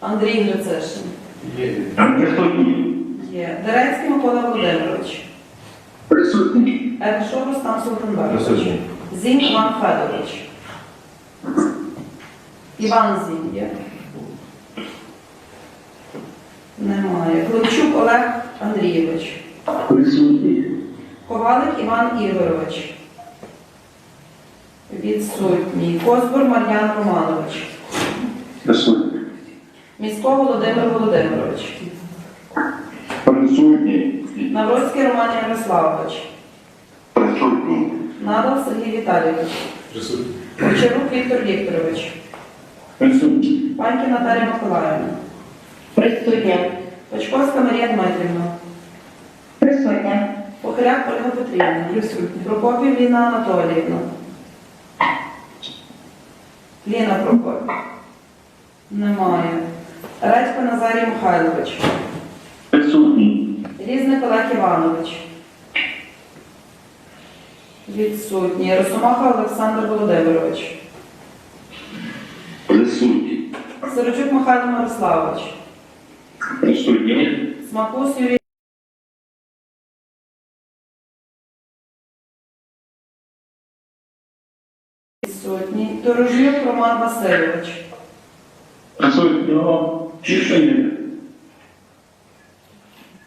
Андрій Грицишин. Присутній. Є. Дерецький Микола Володимирович. Присутній. Ершов Рустам Султанбекович. Присутній. Зінь Іван Федорович. Іван Зінь є. Немає. Климчук Олег Андрійович. Присутній. Ковалик Іван Ігорович. Відсутній. Козбур Мар'ян Романович. Присутній. Місько Володимир Володимирович. Присутній. Навроцький Роман Ярославович. Присутній. Надал Сергій Віталійович. Присутній. Овчарук Віктор Вікторович. Присутній. Паньки Наталія Миколаївна. Присутня. Пачковська Марія Дмитрівна. Присутня. Похиляк Ольга Петрівна. Прокопів Ліна Анатоліївна. Ліна Прокопів. Немає. Редько Назарій Михайлович. Присутній. Різник Олег Іванович. Відсутній. Росомаха Олександр Володимирович. Присутній. Сирочук Михайло Мирославович. Присутній. Смакус Юрій. Дорожнюк Роман Васильович. Присутнього. Чішення.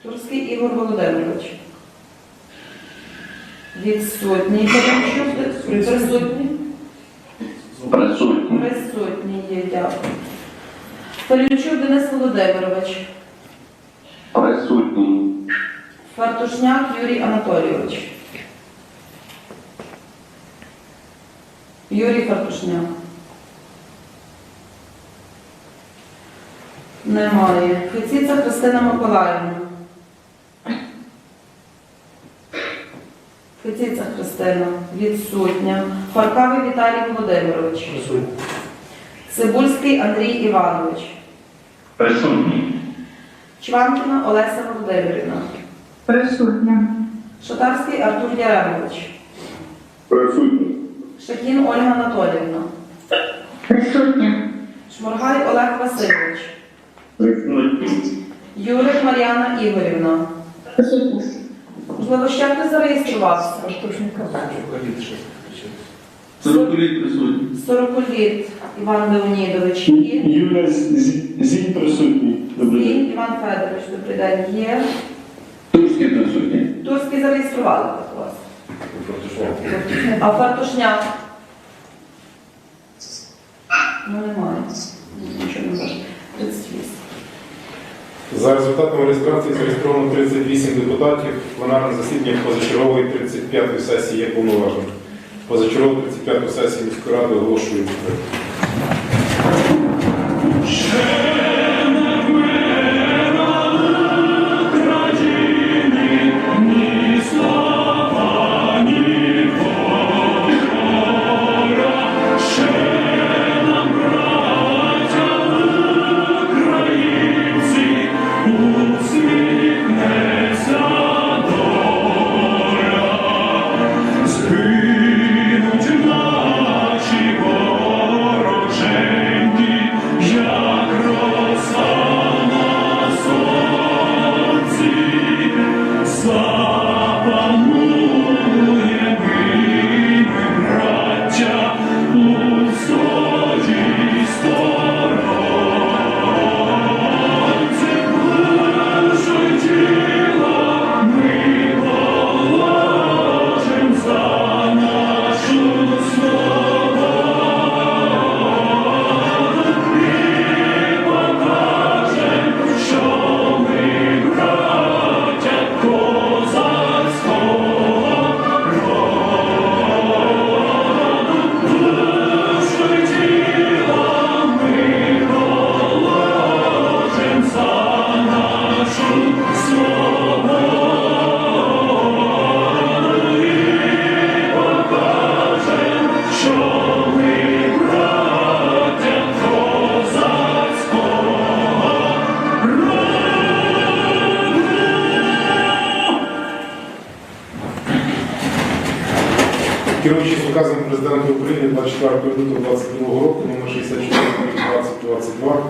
Турський Ігор Володимирович. Відсутній. Калянчук присутній. Присутній. Присутній є, дякую. Палючук Денис Володимирович. Присутній. Фартушняк Юрій Анатолійович. Юрій Фартушняк. Немає. Феціця Христина Миколаївна. Феціця Христина. Відсутня. Фаркавий Віталій Володимирович. Присутній. Цибульський Андрій Іванович. Присутній. Чванкіна Олеся Володимирівна. Присутня. Шатарський Артур Яремович. Присутній. Шакін Ольга Анатоліївна. Присутня. Шморгай Олег Васильович. Присутній. Юрик Мар'яна Ігорівна. Присутня. Можливо, ще хтось зареєструвався. Сорокуліт присутній. Сорокуліт Іван Леонідович. Юля Зінь присутній. Зінь Іван Федорович, добрий день, є. Турський присутній. Турський зареєстрували так у вас. Фартушняк. А Фартушняк? Ну, немає. Нічого не бачу. 38. За результатами реєстрації зареєстровано 38 депутатів. Пленарне засідання позачергової 35-ї сесії є повноважним. Позачергову 35-ту сесію міської ради оголошую. Наказом Президента України 24 лютого 2022 року номер 64 2022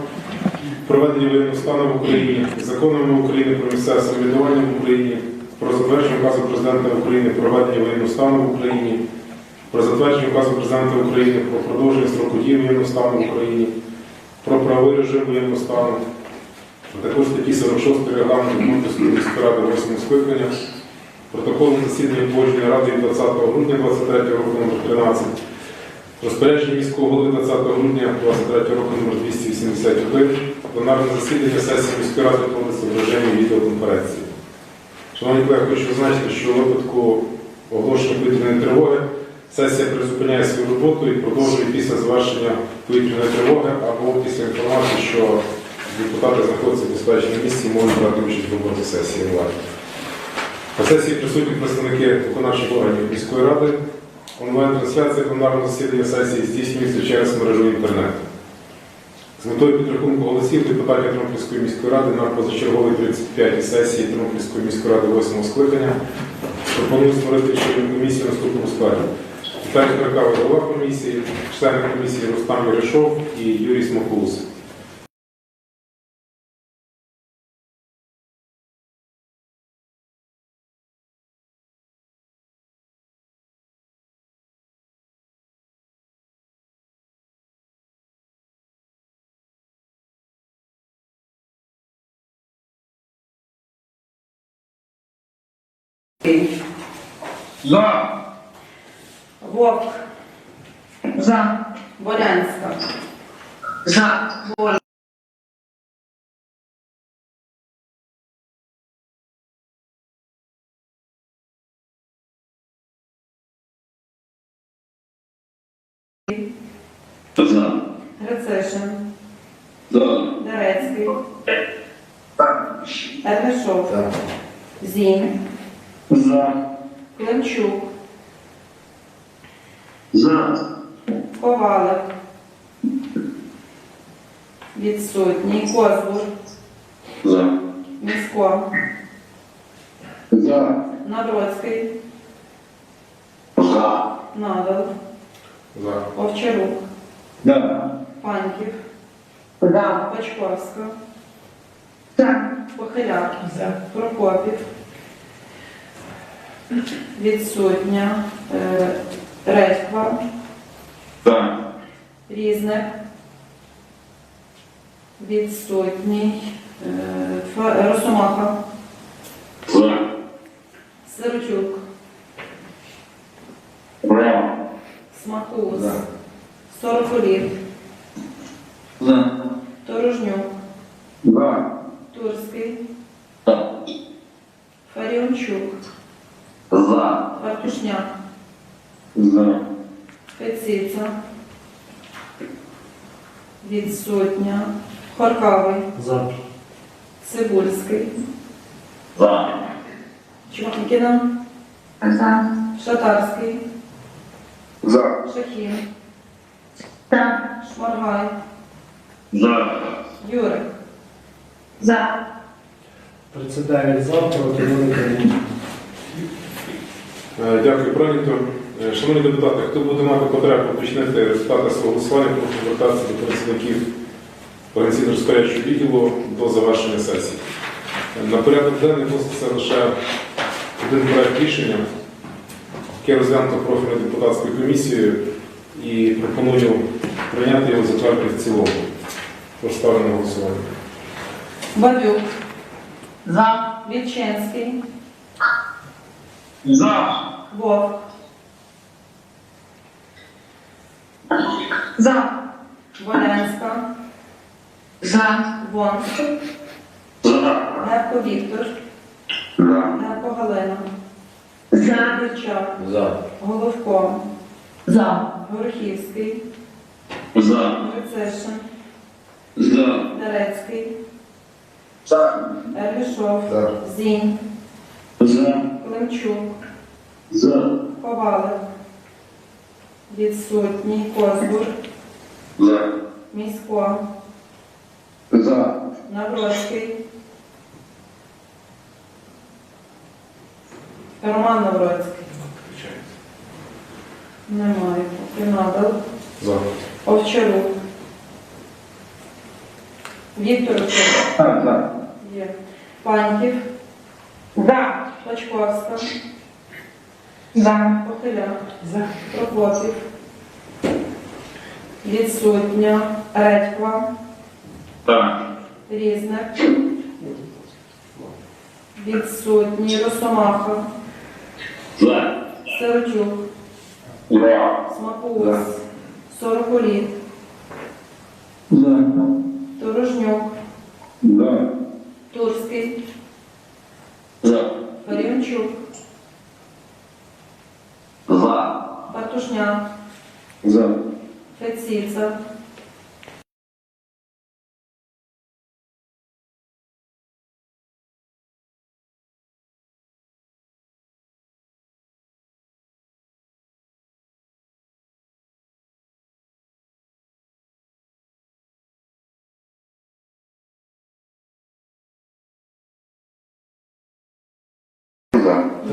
проведення воєнного стану в Україні, законами України про місцеве самоврядування в Україні, про затвердження указу Президента України про проведення воєнного стану в Україні, про затвердження указу Президента України про продовження строку дії воєнного стану в Україні, про правовий режим воєнного стану, а також статті 46 регламенту Конкурсної міської ради 8 скликання, протоколом засідання погодження ради 20 грудня 23 року номер 13, розпорядження міського голови 20 грудня 23 року номер 281, пленарне засідання сесії міської ради режимі відеоконференції. Шановні колеги, хочу зазначити, що у випадку оголошення повітряної тривоги сесія призупиняє свою роботу і продовжує після завершення повітряної тривоги або після інформації, що депутати знаходяться в безпечному місці і можуть брати участь в роботі сесії онлайн. На сесії присутні представники виконавчих органів міської ради. Онлайн-трансляція пленарного засідання сесії здійснюється через мережу інтернету. З метою підрахунку голосів депутатів Тернопільської міської ради на позачерговій 35-й сесії Тернопільської міської ради 8 скликання пропоную створити членів комісії в наступному складі. Віталій Кракава, голова комісії, члени комісії Рустам Яришов і Юрій Смакулус. За. Вовк, За. Волянська, За. Воль, За. Грицишин, За. Дерецький, Ергешов, Зінь, За. Климчук, За. Ковалик, відсутній, Козбур, За. Місько, За. Навроцький, За. Надал, За. Овчарук, Да. Паньків, За. Пачковська, За. Похиляк, Прокопів, відсутня, е, Редьква, За. Різник, відсутній, е, Росомаха, За. Сиротюк, За. Смакус, За. Сороколів, За. Торожнюк, За. Турський, За. Фаріончук, За. Фартушняк, За. Пеціця, відсутня, Хоркавий, За. Цибульський, За. Чумакіна, За. Шатарський, За. Шахін, За. Шмаргай, За. Юрик, За. 39 за, проти 0 Е, Дякую, прийнято. Е, Шановні депутати, хто буде мати потребу уточнити результати свого голосування, прошу звертатися до працівників організаційно-розпорядчого відділу до завершення сесії. Е, На порядок денний вноситься лише один проект рішення, яке розглянуто профільною депутатською комісією і пропоную прийняти його затвердити в цілому. Прошу голосування. Бабюк, За. Вільченський, За. Вовк, За. Волянська, За. Вон, За. Гевко Віктор, За. Гевко Галина, За. Гричак, За. Головко, За. Горохівський, За. Грицишин, За. Дерецький, За. Ергешов, За. Зінь. Климчук, За. Ковалик, відсутній, Козбур, За. Місько, За. Навроцький, Роман Навроцький, Немає. Покинадал. За. Овчарук. Віктор Овчарук. За. Є. Паньків. За. Пачковська. За. Похиляк. За. Прокопів. Відсутня. Редьква. Так. Різник. Відсутній. Росомаха. За. Сиротюк. За. Смакоус. Сороколіт. За. Торожнюк. За. Турський. За. Фаріончук. За. Бартушняк. За. Феціца.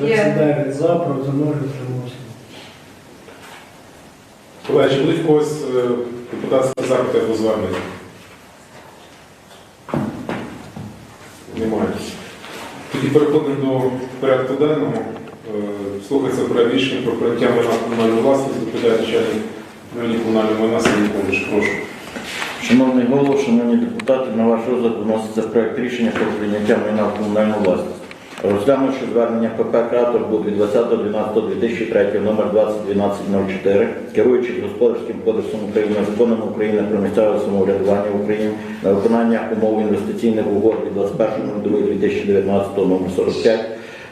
Є. 39 за, проти 0 утримався. Колеги, чи будуть в когось е, депутатські запити або звернення? Немає. Тоді переходимо до порядку денного. Е, Слухається проект рішення про прийняття майна в комунальну власність, доповідає начальник управління комунального майна Сергій Кович. Прошу. Шановний голово, шановні депутати, на ваш розгляд вноситься проект рішення про прийняття майна в комунальну власність. Розглянувши звернення ПП «Кратор» був від 20.12.2003 номер 201204, керуючись господарським кодексом України, законом України про місцеве самоврядування в Україні на виконання умов інвестиційних угод від 21.02.2019 номер 45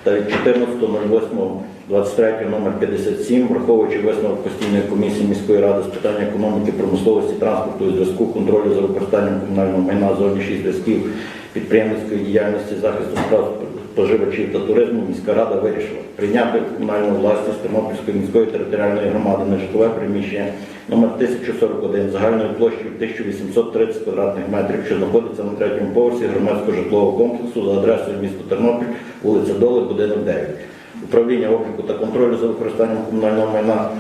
та від 14.08.23 номер 57, враховуючи висновок постійної комісії міської ради з питань економіки, промисловості, транспорту і зв'язку, контролю за використанням комунального майна зовнішніх зв'язків, підприємницької діяльності, захисту справ споживачів та туризму, міська рада вирішила прийняти комунальну власність Тернопільської міської територіальної громади на житлове приміщення номер 1041 загальною площею 1830 квадратних метрів, що знаходиться на третьому поверсі громадського житлового комплексу за адресою місто Тернопіль, вулиця Доли, будинок 9. Управління обліку та контролю за використанням комунального майна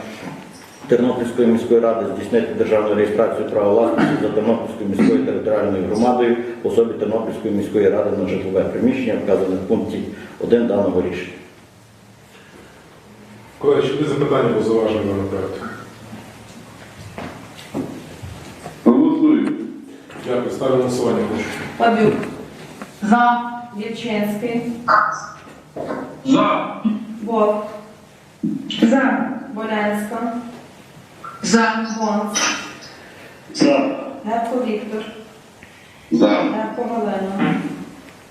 Тернопільської міської ради здійснити державну реєстрацію права власності за Тернопільською міською територіальною громадою в особі Тернопільської міської ради на житлове приміщення, вказане в пункті 1 даного рішення. Колеги, чи будуть запитання або зауваження на проект? Голосуй. Дякую. Ставлю на голосування. Павюк. За. Вівчинський. За. Вовк. За. Болянська. За. Гонц. За. Герко Віктор. За. Герко Галина.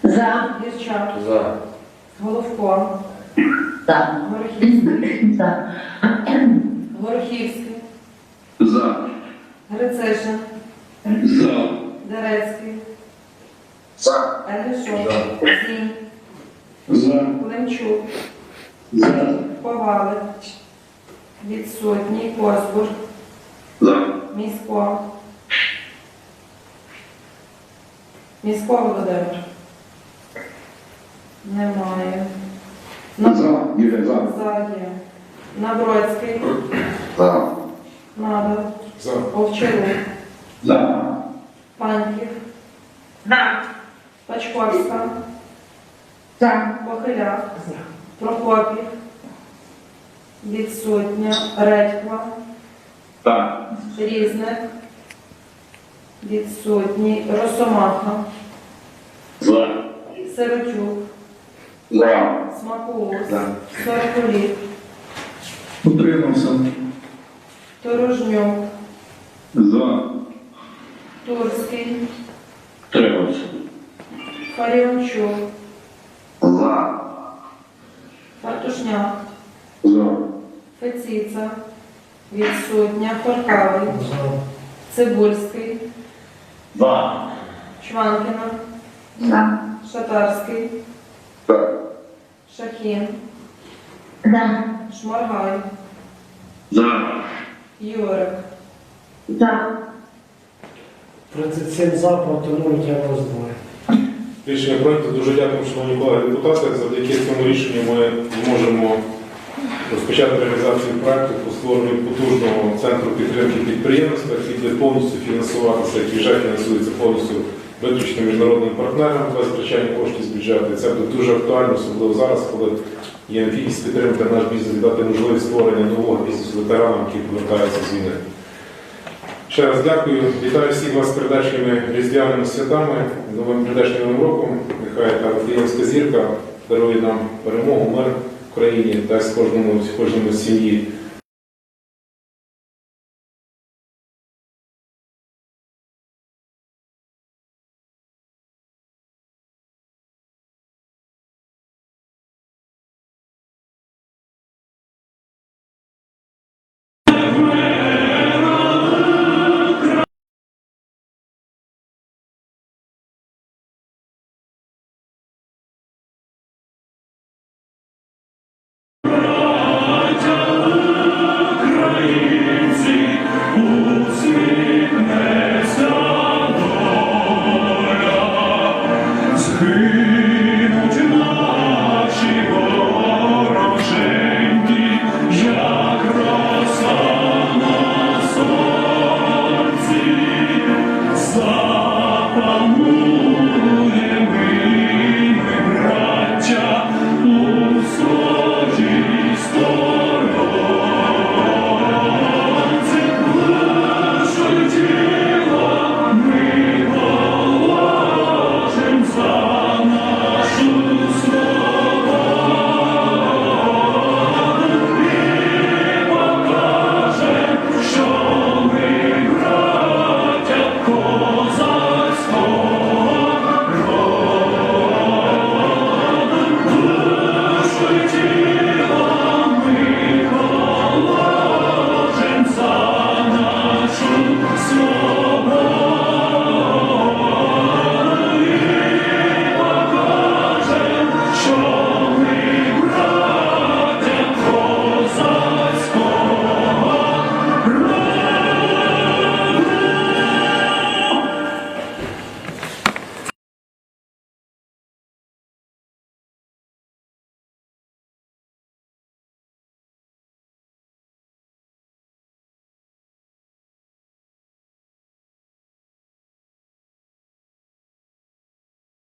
За. Вірчак. За. Головко. За. Горохівський. За. Горохівський. За. Грицишин. За. Дерецький. За. Ельгішов. Зінь. За. Климчук. За. Ковалик. Відсутній. Козбур. За. Місько. Місько Володимир. Немає. На- За. Юрій, за. За є. Набродський. За. Надо. За. Овчарук. За. Паньків. За. Пачковська. За. Похиляк. Прокопів. Відсутня. Редьква. Так. Різник. Відсутній. Росомаха. За. Сиротюк. За. Смакоус. За. Сороколіт. Утримався. Торожнюк. За. Турський. Утримався. Фаріончук. За. Фартушняк. За. Феціца. Відсутня. Хоркавий. Цибульський. За. Шванкіна. За. Шатарський. Так. Шахін. За. Шморгай. За. Юрик. За. 37 за, проти 0 утрималось 2. Рішення прийнято. Дуже дякую, шановні колеги депутати. Завдяки цьому рішенню ми зможемо розпочати реалізацію проекту по створенню потужного центру підтримки підприємництва, який буде повністю фінансуватися, який вже фінансується повністю виключно міжнародним партнерам без втрачання коштів з бюджету. Це буде дуже актуально, особливо зараз, коли є необхідність підтримати наш бізнес, дати можливість створення нового бізнесу ветеранам, які повертаються з війни. Ще раз дякую. Вітаю всіх вас з прийдешніми різдвяними святами, новим прийдешнім роком. Нехай та Вифлеємська зірка дарує нам перемогу, мир в країні, дасть кожному кожному сім'ї